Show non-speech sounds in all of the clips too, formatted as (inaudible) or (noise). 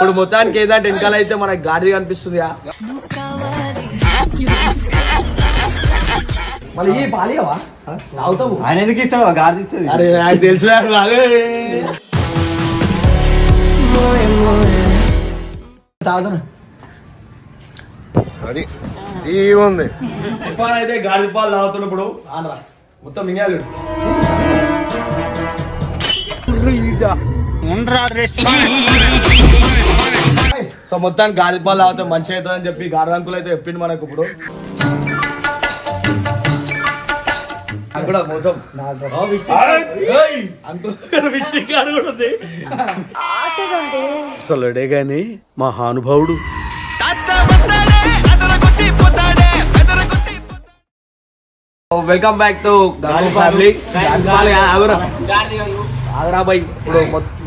ఇప్పుడు మొత్తానికి ఏంటంటే వెనకాల అయితే మనకి గాడి కనిపిస్తుంది మళ్ళీ ఈ పాలియవా తాగుతావు. ఆయన ఎందుకు ఇస్తాడు? గాడి ఇస్తుంది అరే నాకు తెలుసు తాగుతాను? అది ఈ ఉంది ఇఫాన్ అయితే గాడి పాలు తాగుతున్నప్పుడు ఆనరా. మొత్తం మింగాలి (laughs) (laughs) సో మొత్తానికి గాడి పాలు తాగితే మంచి అవుతుందని చెప్పి గాడి అంకులు అయితే చెప్పిండు మనకు ఇప్పుడు. నాకు కూడా మోసం. అసలుడే గాని మహానుభావుడు. వెల్కమ్ బ్యాక్ టు ఫ్యామిలీ ఆగరా బాయ్ ఇప్పుడు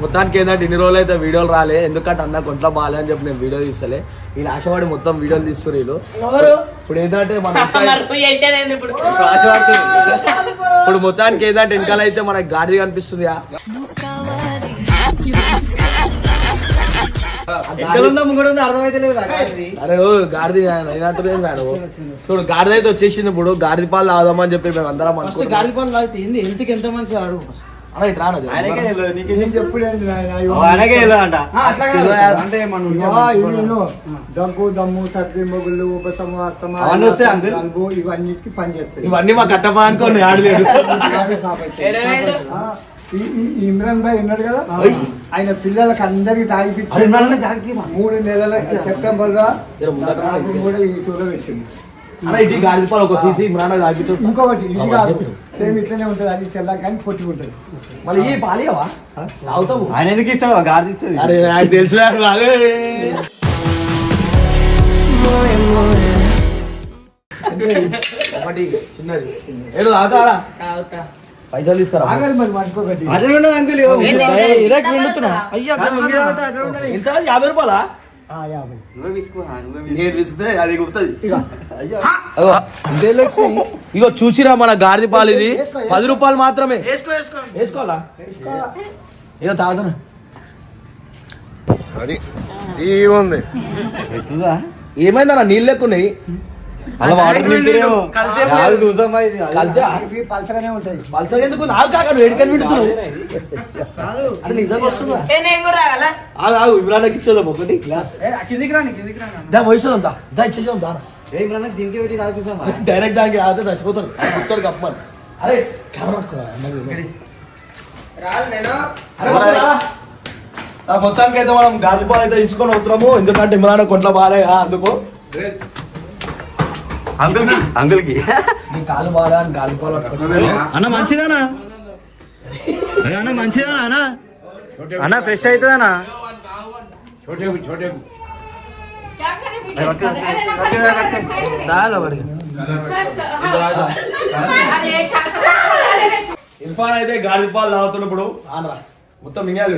మొత్తానికి ఏంటంటే ఇన్ని రోజులు అయితే వీడియోలు రాలే. ఎందుకంటే అన్న కొంట్లో బాగాలే అని చెప్పి నేను వీడియో తీస్తలే. వీళ్ళు ఆశపడి మొత్తం వీడియోలు తీస్తారు వీళ్ళు. ఇప్పుడు ఏంటంటే మన ఇప్పుడు? మొత్తానికి ఏంటంటే వెనకాల అయితే మనకి గాడి కనిపిస్తుంది. గాడిది. అరే ఓ గాడిది అయినట్టు మేడం చూడు గాడిద అయితే వచ్చేసింది ఇప్పుడు. గాడిద పాలు తాగుదామని చెప్పి మేము అందరం ఫస్ట్ అనుకుంటున్నాం. గాడి పాలు తాగితే ఏంది? హెల్త్కి ఎంత మంచిది అడుగు ఫస్ట్? అన్న ఇటు ఇల్లు దగ్గు దమ్ము సర్ది మొగుళ్ళు ఉపశమ అస్తమా అవన్నీ వస్తాయి అంకుల్? జలుబు ఇవన్నిటికి పనిచేస్తాయి. ఇవన్నీ మా కట్టపా అనుకోండి ఆడలేదు ఇమ్రాన్ భాయ్ ఉన్నాడు కదా? ఆయన పిల్లలకి అందరికి తాగిపించి మూడు నెలల సెప్టెంబర్లో రా. కూడా ఈ టూలో పెట్టింది ఇంకొకటి ఇది కాదు. సేమ్ ఇట్లనే ఉంటుంది అది తెల్ల కానీ పొట్టి ఉంటుంది. మళ్ళీ ఈ పాలియవా? తాగుతావు ఆయన ఎందుకు ఇస్తాడు? గాడి ఇస్తుంది అరే నాకు తెలుసు ఒకటి చిన్నది. ఏదో తాగుతారా పైసలు తీసుకురా. ఆగరు మరి మర్చిపోకండి. అట్లా ఉండదు అంకుల్ అయ్యా ఎంత? యాభై రూపాయలా? యాభై నువ్వే నేను అది గుర్తుంది ఇగో. చూసిరా మన గాడిద పాలు ఇది పది రూపాయలు మాత్రమే. వేసుకో వేసుకో. వేసుకోవాలా? ఇక తాగుతాను అది ఈ ఉంది. ఎత్తుదా ఏమైందన్న? నీళ్ళు ఎక్కున్నాయి అలా వాటర్ నింపిరేమో కాదు చూసామా ఇది? కలిసా ఇవి పలచగానే ఉంటాయి. పల్సగా ఎందుకు? నాకు కాక వేడికని విడుతున్నావు అరే నిజంగా వస్తుందా? ఆగు ఆగు ఇమ్రాన్కి ఇచ్చేదాం ఒకటి. గ్లాస్. కిందికి రాని కిందికి రాని దా వయసుదాం దా. దా ఇచ్చేసాం దా. ఏం రన్నా దీనికి పెట్టి డైరెక్ట్ దానికి రాతే చచ్చిపోతాను గుర్తాడు కప్పమని అరే కెమెరా మొత్తానికి అయితే మనం గాలి పాలు అయితే తీసుకొని వస్తున్నాము. ఎందుకంటే ఇమ్రాన్ కొంట్లో బాగాలే ఆ, అందుకు. అంకుల్కి అంకుల్కి నీ కాలు బాగా (laughs) అన్న మంచిదానా? అన్న మంచిదానా అన్న? అన్న ఫ్రెష్ అవుతుందనా? ఇర్ఫాన్ అయితే గాలి పాలు తాగుతున్నప్పుడు ఆనరా. మొత్తం మింగాలి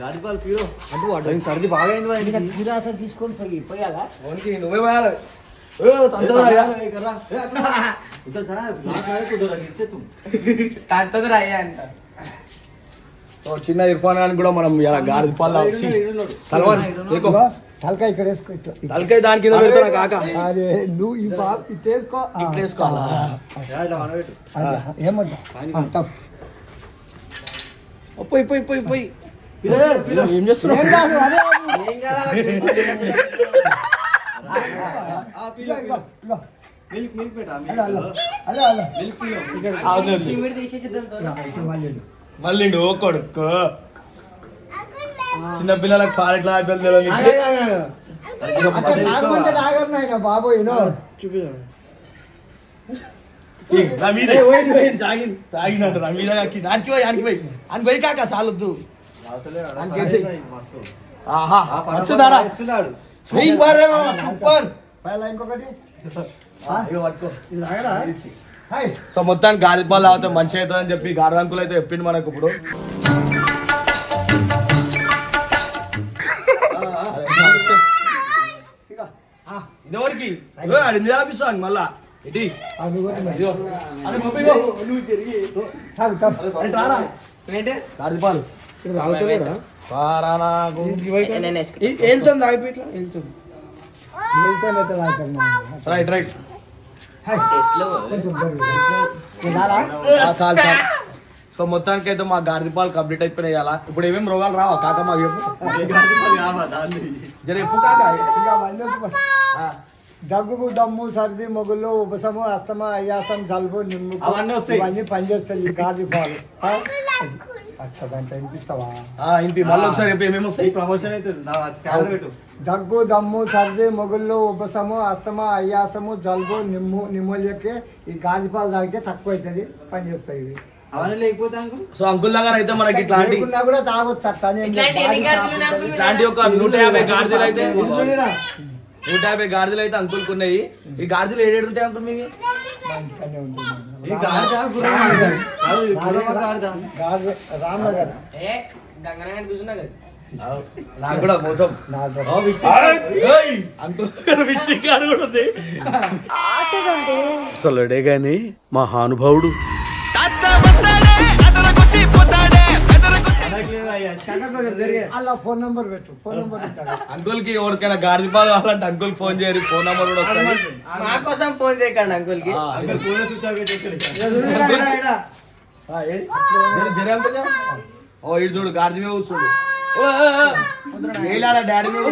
గాడి పాలు పీరో అంటే వాడు సర్ది బాగా అయింది. గిలాసలు తీసుకొని పోయి పోయాలా? నువ్వే పోయాలి. అంట. చిన్న ఇర్ఫాన్ గాని కూడా మనం ఇలా గాడిద పాలు తాగుచి సల్మాన్ తలకాయ ఇక్కడ వేసుకో ఇట్లా తలకాయ దాని కింద పెడతా కాక? అరే నువ్వు ఈ బాబు వేసుకో. ఆ, ఇట్లా వేసుకోవాలా? ఏమొద్దా. పోయి పోయి పోయి పోయి. ఏం చేస్తున్నావు? మళ్ళీ. మళ్ళీ నువ్వు కొడుకు. చిన్న పిల్లలకు పాలెట్లా తెలియదు బాబు నా మీద నా మీద పోయి పోయి. పోయి కాక సాలొద్దు. ఆహా వచ్చిందారా సూపర్ సూపర్. ఇంకొకటి? సో మొత్తానికి గాలిపాలు తాగితే మంచి అవుతుందని చెప్పి గార్దంకులు అయితే చెప్పిండు మనకు ఇప్పుడు. నీళ్ళతోనే అయితే తాగుతాను నేను. Right right. హాయ్. టేస్ట్లో సో మొత్తానికి అయితే మా గార్దిపాలు కంప్లీట్ అయిపోయినాయి అలా ఇప్పుడు ఏమేమి రోగాలు రావా? కాక మాకు చెప్పు. జర చెప్పు కాక. దగ్గుకు దమ్ము సర్ది మొగుళ్ళు ఉపశము అస్తమ అయ్యాసం జలుబు నిమ్ము అవన్నీ వస్తాయి. ఇవన్నీ పనిచేస్తాయి ఈ గాడి పాలు. ఆ? అచ్చా దాంట్లో వినిపిస్తావా? మళ్ళీ ఒకసారి చెప్పి ఏమేమి వస్తాయి? ప్రమోషన్ అయితే దగ్గు దమ్ము సర్ది మొగుళ్ళు ఉపశము అస్తమ అయ్యాసము జలుబు నిమ్ము నిమ్మలకి ఈ గాడి పాలు తాగితే తక్కువ అవుతుంది. పనిచేస్తాయి ఇవి. అవన్నీ లేకపోతే అంకుల్? సో అంకుల్ దగ్గర అయితే మనకి ఇట్లాంటి లేకున్నా కూడా తాగొచ్చు. ఇట్లాంటి ఎన్ని గాడిదలు ఒక నూట యాభై గాడిదలు అయితే నూట యాభై గాడిదలు అయితే అంకుల్కి ఉన్నాయి ఈ గాడిదలు ఏడేడు ఉంటాయి అంకుల్ మీవి? మా ఇంట్లోనే ఉంటుంది. ఈ గాడిద గుర్రం కాదు. ఇది గుర్రం గాడిద గాడి రామనగర్ ఏ గంగన కనిపిస్తున్నా కదా. నాకు కూడా మోసం. నా ఓ విష్ణు ఏయ్! అంకుల్ దగ్గర విషయం కాదు కూడా ఉంది. అసలుడే గాని మహానుభావుడు. అలా ఫోన్ నంబర్ పెట్టు ఫోన్ నంబర్ అంకుల్కి ఎవరికైనా గాడిద పాలు కావాలంటే అంకుల్ ఫోన్ చేయరు ఫోన్ నంబర్ కూడా మా కోసం ఫోన్ చేయకండి అంకుల్కి అంకుల్ ఫోన్ స్విచ్ ఆఫ్ పెట్టేసాడు. ఓ ఇటు చూడు గాడిద మీద కూర్చోడు. ఏలాల డాడీ మీద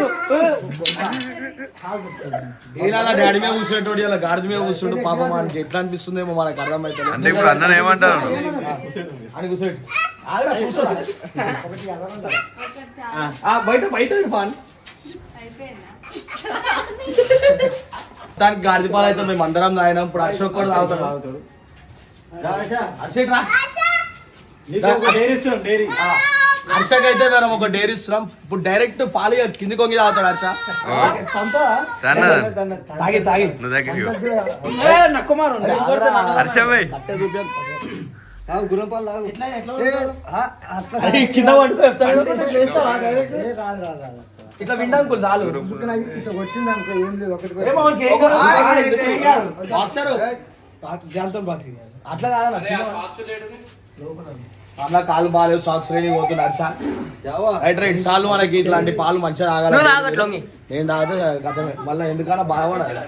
ఏలాల డాడీ మీద కూర్చునేటోడు ఇలా గాడిద మీద కూర్చుండు పాపం మనకి ఎట్లా అనిపిస్తుందేమో మనకు అర్థమైతే అంటే ఇప్పుడు అన్న ఏమంటారు? అని కూర్చోడు. ఆగరా, కూర్చోరా. ఆ, బయట బయట ఫాన్. దానికి గాడిద పాలు అయితే మేము అందరం తాగినాం. ఇప్పుడు అశోక్ కూడా తాగుతాడు. అర్షక్ రా హర్షక్ అయితే మనం ఒక డైరీ ఇస్తున్నాం. ఇప్పుడు డైరెక్ట్ పాలు ఇక కింది కొంగి తాగుతాడు హర్ష? తాగి తాగి. చూపించు. తాగు గుర్రం పాలు తాగు. అరే, కింద పడుకో చెప్తాడు రాదు రాదు రాదు ఇట్లా విండాంకులు దాలు. అందుకని అవి ఇట్లా కొట్టింది అనుకో ఏం లేదు ఒకటి కూడా. ఏమో వానికి ఏం కాదు. ఏం? కాదు. బాక్సరు. అట్లా కాదా కాలు బాగాలేవు సాక్స్ రైట్ రైట్ చాలు మనకి ఇట్లాంటి పాలు మంచిగా తాగాలి. నేను తాగితే కథమే. మళ్ళీ ఎందుకన్నా బాధపడాలి.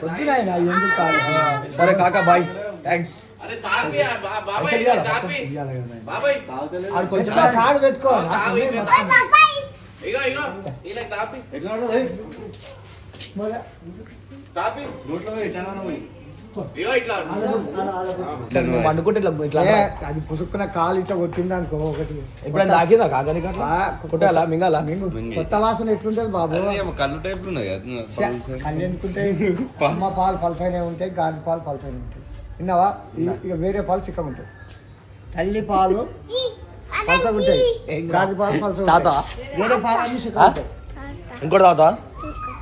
కాదు సరే కాకా బాయ్ థ్యాంక్స్ కొంచెం. ఎట్లా? పోయి నువ్వు పండుకుంటే ఇట్లా అది పుసుక్కున కాలు ఇట్లా కొట్టింది అనుకో ఒకటి. ఎప్పుడైనా తాకిందా కాకని ఆ, కొట్టాలా? మింగాలా? మింగు. కొత్త వాసన ఎట్లుంటది బాబు? కళ్ళు టైప్ ఉన్నాయి కళ్ళు ఎందుకుంటాయి? అమ్మ పాలు పలసైన ఉంటాయి గాడి పాలు పలసైన ఉంటాయి. విన్నావా ఇక వేరే పాలు చిక్కగా ఉంటాయి తల్లి పాలు. పలసగా ఉంటాయి. గాడి పాలు పలసగా తాత. వేరే పాలు అన్ని చిక్కగా ఆ? ఉంటాయి ఇంకోటి తాగుతా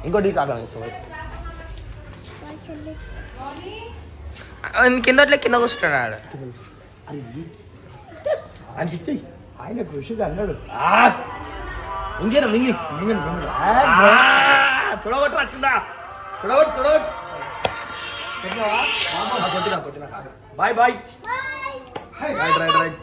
ఇంకోటి కాకా? కింద కింద కూర్చుంటాడు ఆడ. అని ఇచ్చేయి ఆయన కృషిది అన్నాడు. ఇంకేనా మింగి. మింగండి. ఆ, తుడగొట్టు వచ్చిందా? తుడగొట్టు తుడగొట్టు. కొట్టినా కొట్టినా bye bye right right right